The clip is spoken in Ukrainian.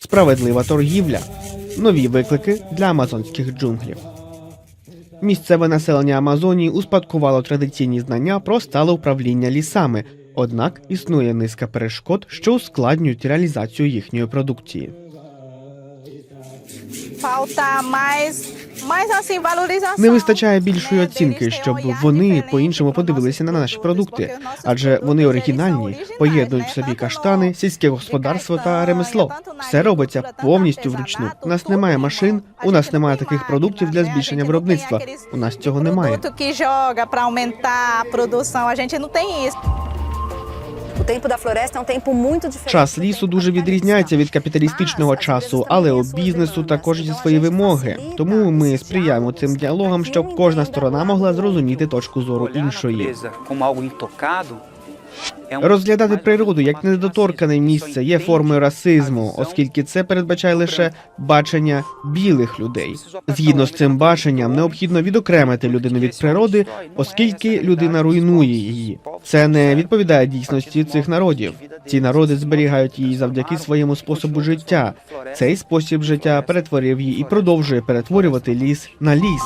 Справедлива торгівля. Нові виклики для амазонських джунглів. Місцеве населення Амазонії успадкувало традиційні знання про стале управління лісами, однак існує низка перешкод, що ускладнюють реалізацію їхньої продукції. Не вистачає більшої оцінки, щоб вони по-іншому подивилися на наші продукти, адже вони оригінальні, поєднують в собі каштани, сільське господарство та ремесло. Все робиться повністю вручну. У нас немає машин, у нас немає таких продуктів для збільшення виробництва. У нас цього немає. Час лісу дуже відрізняється від капіталістичного часу, але у бізнесу також є свої вимоги. Тому ми сприяємо цим діалогам, щоб кожна сторона могла зрозуміти точку зору іншої. Розглядати природу як недоторкане місце є формою расизму, оскільки це передбачає лише бачення білих людей. Згідно з цим баченням, необхідно відокремити людину від природи, оскільки людина руйнує її. Це не відповідає дійсності цих народів. Ці народи зберігають її завдяки своєму способу життя. Цей спосіб життя перетворив її і продовжує перетворювати ліс на ліс.